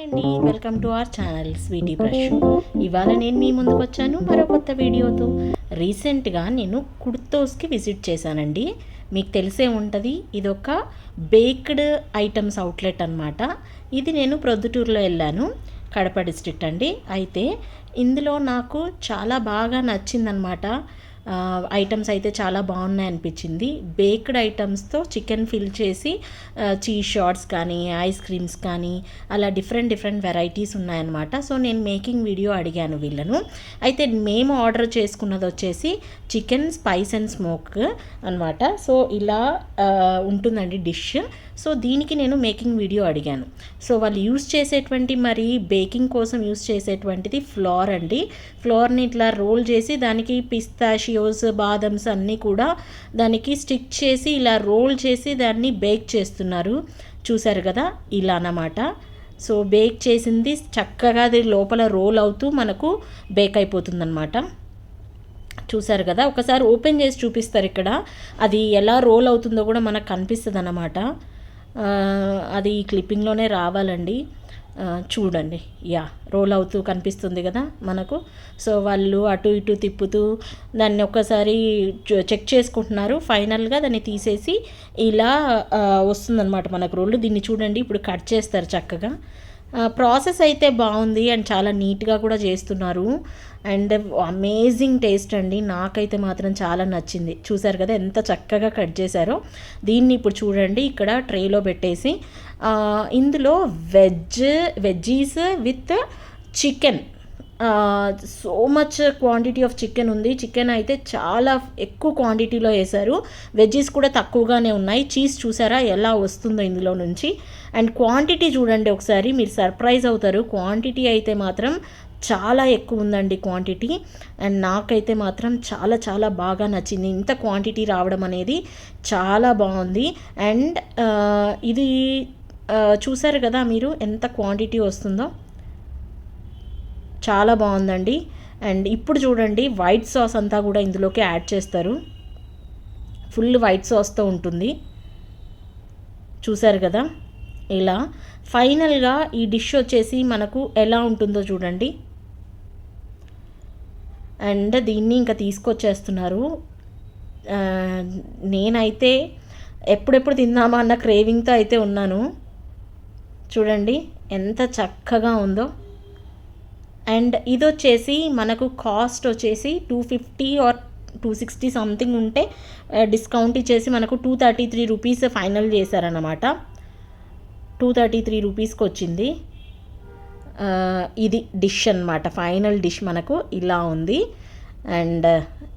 Hi అండి welcome to our channel Sweety Brush ఇవాళ నేను మీ ముందుకు వచ్చాను మరో కొత్త వీడియోతో. రీసెంట్గా నేను కుర్తోస్కి విజిట్ చేశానండి. మీకు తెలిసే ఉంటుంది ఇది ఒక బేక్డ్ ఐటమ్స్ అవుట్లెట్ అనమాట ఇది నేను ప్రొద్దుటూరులో వెళ్ళాను కడప డిస్ట్రిక్ట్ అండి. అయితే ఇందులో నాకు చాలా బాగా నచ్చిందనమాట ఐటమ్స్ అయితే చాలా బాగున్నాయి అనిపించింది. బేక్డ్ ఐటమ్స్తో చికెన్ ఫిల్ చేసి చీజ్ షార్ట్స్ కానీ ఐస్ క్రీమ్స్ కానీ అలా డిఫరెంట్ డిఫరెంట్ వెరైటీస్ ఉన్నాయన్నమాట. సో నేను మేకింగ్ వీడియో అడిగాను వీళ్ళను. అయితే మేము ఆర్డర్ చేసుకున్నది వచ్చేసి చికెన్ స్పైస్ అండ్ స్మోక్ అనమాట సో ఇలా ఉంటుందండి డిష్ సో దీనికి నేను మేకింగ్ వీడియో అడిగాను. సో వాళ్ళు యూస్ చేసేటువంటి మరి బేకింగ్ కోసం యూస్ చేసేటువంటిది ఫ్లోర్ అండి. ఫ్లోర్ని ఇట్లా రోల్ చేసి దానికి పిస్తాషియోస్ బాదమ్స్ అన్నీ కూడా దానికి స్టిక్ చేసి ఇలా రోల్ చేసి దాన్ని బేక్ చేస్తున్నారు. చూసారు కదా? ఇలా అన్నమాట. సో బేక్ చేసింది చక్కగా అది లోపల రోల్ అవుతూ మనకు బేక్ అయిపోతుందన్నమాట. చూసారు కదా? ఒకసారి ఓపెన్ చేసి చూపిస్తారు ఇక్కడ. అది ఎలా రోల్ అవుతుందో కూడా మనకు కనిపిస్తుంది అన్నమాట అది ఈ క్లిప్పింగ్లోనే రావాలండి. చూడండి. యా రోల్ అవుతూ కనిపిస్తుంది కదా మనకు. సో వాళ్ళు అటు ఇటు తిప్పుతూ దాన్ని ఒక్కసారి చెక్ చేసుకుంటున్నారు. ఫైనల్గా దాన్ని తీసేసి ఇలా వస్తుందన్నమాట మనకు రోల్. దీన్ని చూడండి ఇప్పుడు కట్ చేస్తారు చక్కగా. ప్రాసెస్ అయితే బాగుంది అండ్ చాలా నీట్గా కూడా చేస్తున్నారు. అండ్ అమేజింగ్ టేస్ట్ అండి. నాకైతే మాత్రం చాలా నచ్చింది. చూసారు కదా ఎంత చక్కగా కట్ చేశారో. దీన్ని ఇప్పుడు చూడండి ఇక్కడ ట్రేలో పెట్టేసి ఇందులో veg veggies with chicken. So much quantity of chicken ఉంది. చికెన్ అయితే చాలా ఎక్కువ క్వాంటిటీలో వేశారు. వెజ్జెస్ కూడా తక్కువగానే ఉన్నాయి. చీజ్ చూసారా ఎలా వస్తుందో ఇందులో నుంచి. అండ్ క్వాంటిటీ చూడండి ఒకసారి. మీరు సర్ప్రైజ్ అవుతారు. క్వాంటిటీ అయితే మాత్రం చాలా ఎక్కువ ఉందండి క్వాంటిటీ. అండ్ నాకైతే మాత్రం చాలా చాలా బాగా నచ్చింది. ఇంత క్వాంటిటీ రావడం అనేది చాలా బాగుంది. అండ్ ఇది చూసారు కదా మీరు ఎంత క్వాంటిటీ వస్తుందో? చాలా బాగుందండి. అండ్ ఇప్పుడు చూడండి వైట్ సాస్ అంతా కూడా ఇందులోకి యాడ్ చేస్తారు. ఫుల్ వైట్ సాస్తో ఉంటుంది. చూసారు కదా? ఇలా. ఫైనల్గా ఈ డిష్ వచ్చేసి మనకు ఎలా ఉంటుందో చూడండి. అండ్ దీన్ని ఇంకా తీసుకొచ్చేస్తున్నారు. నేనైతే ఎప్పుడెప్పుడు తిందామా అన్న క్రేవింగ్తో అయితే ఉన్నాను. చూడండి ఎంత చక్కగా ఉందో. అండ్ ఇది వచ్చేసి మనకు కాస్ట్ వచ్చేసి two fifty or two sixty something ఉంటే డిస్కౌంట్ ఇచ్చేసి మనకు two thirty three rupees final చేశారనమాట టూ థర్టీ త్రీ రూపీస్కి వచ్చింది ఇది డిష్ అనమాట ఫైనల్ డిష్ మనకు ఇలా ఉంది. అండ్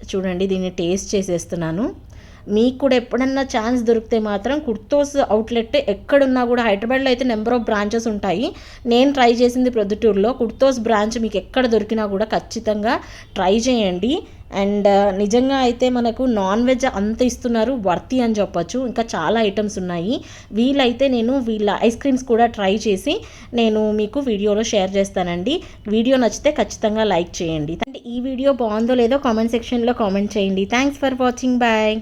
చూడండి దీన్ని టేస్ట్ చేసేస్తున్నాను. మీకు కూడా ఎప్పుడన్నా ఛాన్స్ దొరికితే మాత్రం కుర్తోస్ అవుట్లెట్ ఎక్కడున్నా కూడా హైదరాబాద్లో అయితే నెంబర్ ఆఫ్ బ్రాంచెస్ ఉంటాయి. నేను ట్రై చేసింది ప్రొద్దుటూరులో. కుర్తోస్ బ్రాంచ్ మీకు ఎక్కడ దొరికినా కూడా ఖచ్చితంగా ట్రై చేయండి. అండ్ నిజంగా అయితే మనకు నాన్ వెజ్ అంత ఇస్తున్నారు. వర్తి అని చెప్పొచ్చు. ఇంకా చాలా ఐటమ్స్ ఉన్నాయి. వీలైతే నేను వీళ్ళ ఐస్ క్రీమ్స్ కూడా ట్రై చేసి నేను మీకు వీడియోలో షేర్ చేస్తానండి. వీడియో నచ్చితే ఖచ్చితంగా లైక్ చేయండి. అండ్ ఈ వీడియో బాగుందో లేదో కామెంట్ సెక్షన్లో కామెంట్ చేయండి. Thanks for watching. బాయ్.